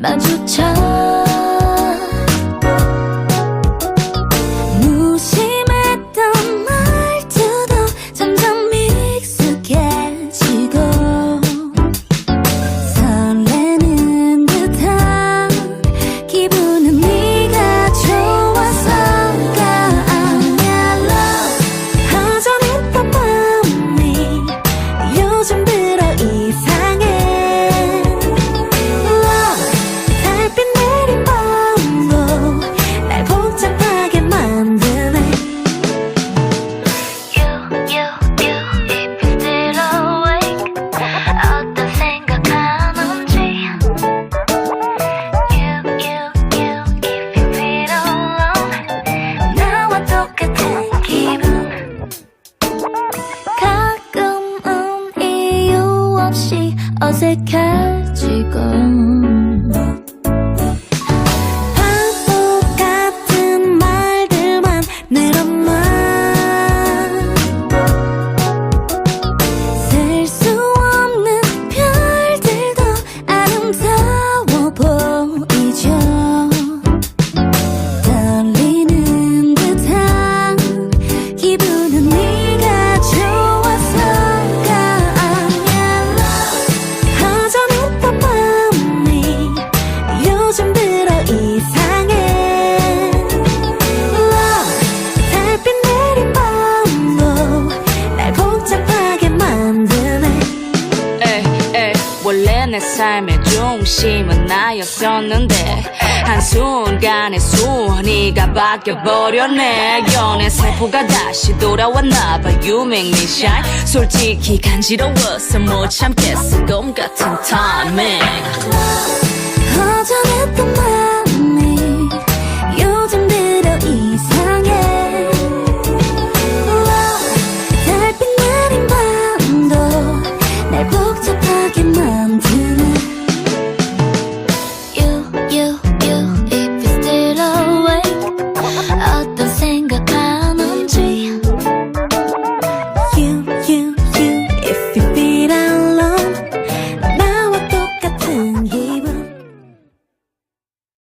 마주쳐 어색해지고 원래 내 삶의 중심은 나였었는데 한순간에 순위가 바뀌어버렸네. 연애 세포가 다시 돌아왔나봐 You make me shine 솔직히 간지러워서 못 참겠어. 곰 같은 타이밍